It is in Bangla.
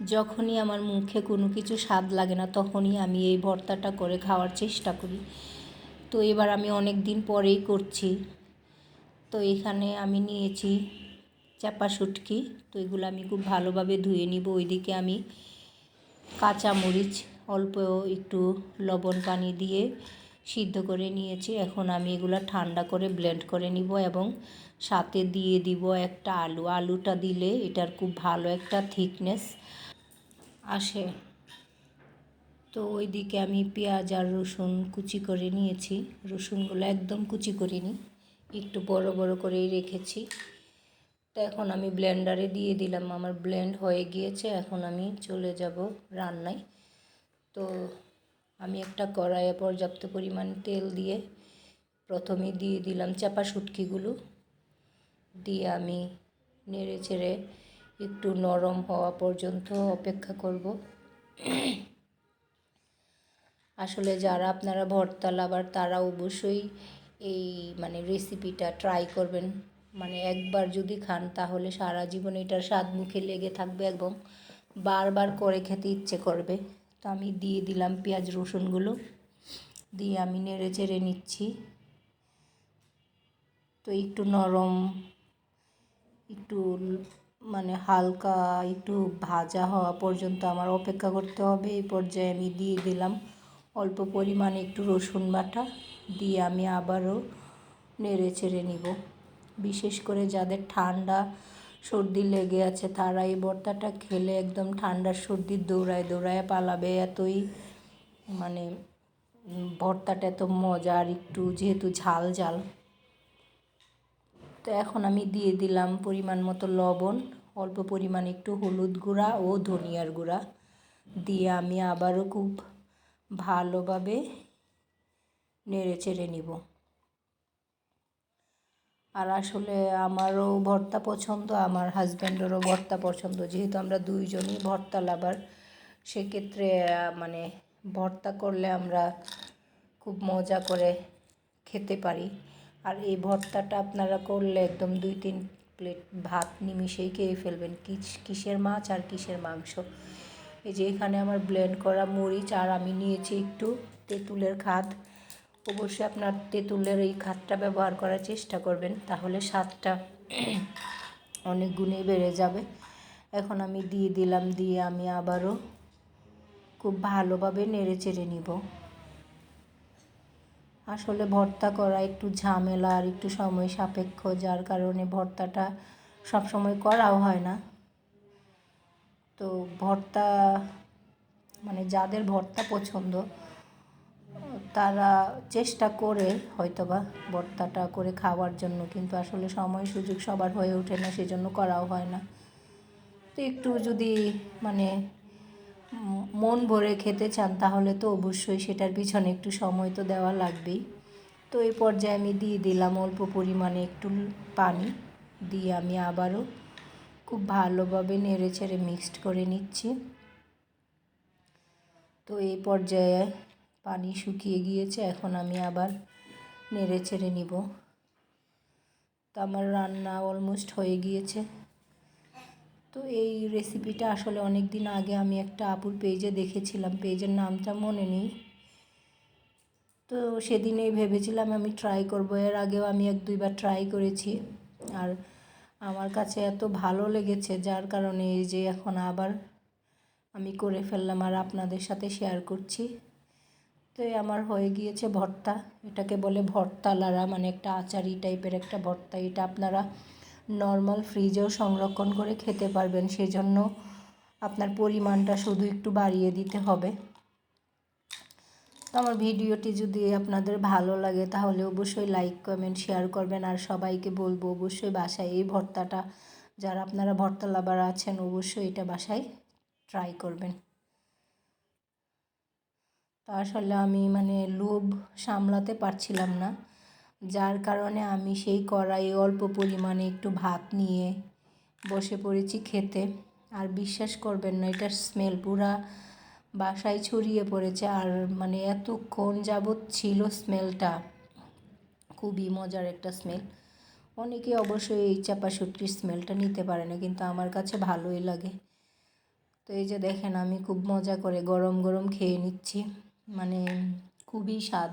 যখনই আমার মুখে কোনো কিছু স্বাদ লাগে না, তখনই আমি এই ভর্তাটা করে খাওয়ার চেষ্টা করি। তো এবার আমি অনেক দিন পরেই করছি। তো এখানে আমি নিয়েছি চাপা শুটকি। তো এগুলো আমি খুব ভালোভাবে ধুয়ে নিব। ওইদিকে আমি কাঁচা মরিচ অল্প একটু লবণ পানি দিয়ে সিদ্ধ করে নিয়েছি। এখন আমি এগুলো ঠান্ডা করে ব্লেন্ড করে নিব এবং সাথে দিয়ে দিব একটা আলু। আলুটা দিলে এটার খুব ভালো একটা থিকনেস আসে। তো ওইদিকে আমি পেঁয়াজ আর রসুন কুচি করে নিয়েছি। রসুনগুলো একদম কুচি করিনি, একটু বড় বড় করেই রেখেছি। তো এখন আমি ব্লেন্ডারে দিয়ে দিলাম, আমার ব্লেন্ড হয়ে গিয়েছে, এখন আমি চলে যাব রান্নায়। তো আমি একটা কড়াইয়ে পর্যাপ্ত পরিমাণ তেল দিয়ে প্রথমে দিয়ে দিলাম চাপা শুটকিগুলো। দিয়ে আমি নেড়ে চেড়ে একটু নরম হওয়া পর্যন্ত অপেক্ষা করব। আসলে যারা আপনারা ভর্তা লাভার তারা অবশ্যই এই মানে রেসিপিটা ট্রাই করবেন। মানে একবার যদি খান, তাহলে সারা জীবন এটার স্বাদ মুখে লেগে থাকবে এবং বারবার করে খেতে ইচ্ছে করবে। তো আমি দিয়ে দিলাম পেঁয়াজ, রসুনগুলো। দিয়ে আমি নেড়ে চেড়ে নিচ্ছি। তো একটু নরম, একটু মানে হালকা একটু ভাজা হওয়া পর্যন্ত আমার অপেক্ষা করতে হবে। এই পর্যায়ে আমি দিয়ে দিলাম অল্প পরিমাণে একটু রসুন বাটা। দিয়ে আমি আবারও নেড়ে চেড়ে নিব। বিশেষ করে যাদের ঠান্ডা সর্দি লেগে আছে, তারা এই ভর্তাটা খেলে একদম ঠান্ডার সর্দি দৌড়ায় দৌড়ায় পালাবে। এতই মানে ভর্তাটা এত মজা আর একটু যেহেতু ঝাল ঝাল। তো এখন আমি দিয়ে দিলাম পরিমাণ মতো লবণ। অল্প পরিমাণ একটু হলুদ গুঁড়া ও ধনিয়ার গুঁড়া দিয়ে আমি আবারও খুব ভালোভাবে নেড়ে চেড়ে নিব। আর আসলে আমারও ভর্তা পছন্দ, আমার হাজব্যান্ডেরও ভর্তা পছন্দ। যেহেতু আমরা দুইজনই ভর্তা লাভার, সেক্ষেত্রে মানে ভর্তা করলে আমরা খুব মজা করে খেতে পারি। আর এই ভর্তাটা আপনারা করলে একদম দুই তিন প্লেট ভাত নিমিশেই খেয়ে ফেলবেন। কিস কিসের মাছ আর কিসের মাংস? এই যে এখানে আমার ব্লেন্ড করা মরিচ, আর আমি নিয়েছি একটু তেঁতুলের খাদ। অবশ্যই আপনার তেঁতুলের এই খাদটা ব্যবহার করার চেষ্টা করবেন, তাহলে স্বাদটা অনেক গুণে বেড়ে যাবে। এখন আমি দিয়ে দিলাম, দিয়ে আমি আবারও খুব ভালোভাবে নেড়ে চেড়ে নিব। আসলে ভর্তা করা একটু ঝামেলা আর একটু সময় সাপেক্ষ, যার কারণে ভর্তাটা সব সময় করাও হয় না। তো ভর্তা মানে যাদের ভর্তা পছন্দ, তারা চেষ্টা করে হয়তোবা ভর্তাটা করে খাওয়ার জন্য, কিন্তু আসলে সময় সুযোগ সবার হয়ে ওঠে না, সেজন্য করাও হয় না। তো একটু যদি মানে মন ভরে খেতে চান, তাহলে তো অবশ্যই সেটার পিছনে একটু সময় তো দেওয়া লাগবেই। তো এই পর্যায়ে আমি দিয়ে দিলাম অল্প পরিমাণে একটু পানি, দিয়ে আমি আবারও খুব ভালোভাবে নেড়ে ছেড়ে মিক্সড করে নিচ্ছি। তো এই পর্যায়ে পানি শুকিয়ে গিয়েছে, এখন আমি আবার নেড়ে চেড়ে নিব। তো আমার রান্না অলমোস্ট হয়ে গিয়েছে। তো এই রেসিপিটা আসলে অনেক দিন আগে আমি একটা আপুর পেজে দেখেছিলাম। পেজের নামটা মনে নেই। তো সেদিনেই ভেবেছিলাম আমি ট্রাই করব। এর আগেও আমি এক দুইবার ট্রাই করেছি। আর আমার কাছে এত ভালো লেগেছে, যার কারণে এই যে এখন আবার আমি করে ফেললাম আর আপনাদের সাথে শেয়ার করছি। তো আমার হয়ে গিয়েছে ভর্তা। এটাকে বলে ভর্তা লাড়া মানে একটা আচারি টাইপের একটা ভর্তা। এটা আপনারা নর্মাল ফ্রিজেও সংরক্ষণ করে খেতে পারবেন, সেজন্য আপনার পরিমাণটা শুধু একটু বাড়িয়ে দিতে হবে। তো আমার ভিডিওটি যদি আপনাদের ভালো লাগে, তাহলে অবশ্যই লাইক, কমেন্ট, শেয়ার করবেন। আর সবাইকে বলব, অবশ্যই বাসায় এই ভর্তাটা, যারা আপনারা ভর্তা লাভার আছেন, অবশ্যই এটা বাসায় ট্রাই করবেন। তো আসলে আমি মানে লোভ সামলাতে পারছিলাম না। যার কারণে আমি সেই কড়াইয়ে অল্প পরিমাণে একটু ভাত নিয়ে বসে পড়েছি খেতে। আর বিশ্বাস করবেন না, এটার স্মেল পুরা বাসায় ছড়িয়ে পড়েছে। আর মানে এতক্ষণ যাবৎ ছিল স্মেলটা খুবই মজার একটা স্মেল অনেকে অবশ্যই এই চাপা শুটকির স্মেলটা নিতে পারে না, কিন্তু আমার কাছে ভালোই লাগে। তো এই যে দেখেন, আমি খুব মজা করে গরম গরম খেয়ে নিচ্ছি। মানে খুবই স্বাদ।